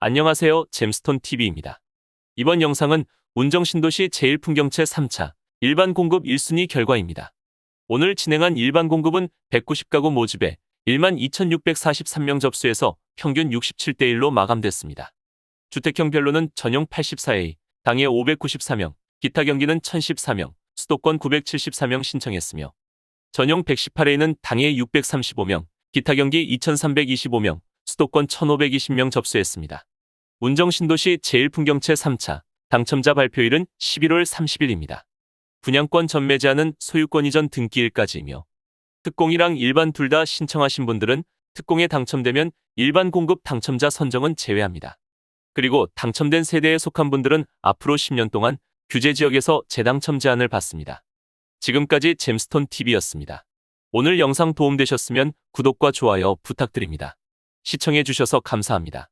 안녕하세요. 잼스톤 TV입니다. 이번 영상은 운정신도시 제1풍경채 3차 일반 공급 1순위 결과입니다. 오늘 진행한 일반 공급은 190가구 모집에 12,643명 접수해서 평균 67대 1로 마감됐습니다. 주택형 별로는 전용 84A, 당해 594명, 기타 경기는 1,014명, 수도권 974명 신청했으며 전용 118A는 당해 635명, 기타 경기 2,325명, 수도권 1,520명 접수했습니다. 운정신도시 제1풍경채 3차 당첨자 발표일은 11월 30일입니다. 분양권 전매 제한은 소유권 이전 등기일까지이며 특공이랑 일반 둘 다 신청하신 분들은 특공에 당첨되면 일반 공급 당첨자 선정은 제외합니다. 그리고 당첨된 세대에 속한 분들은 앞으로 10년 동안 규제 지역에서 재당첨 제한을 받습니다. 지금까지 잼스톤 TV였습니다. 오늘 영상 도움되셨으면 구독과 좋아요 부탁드립니다. 시청해주셔서 감사합니다.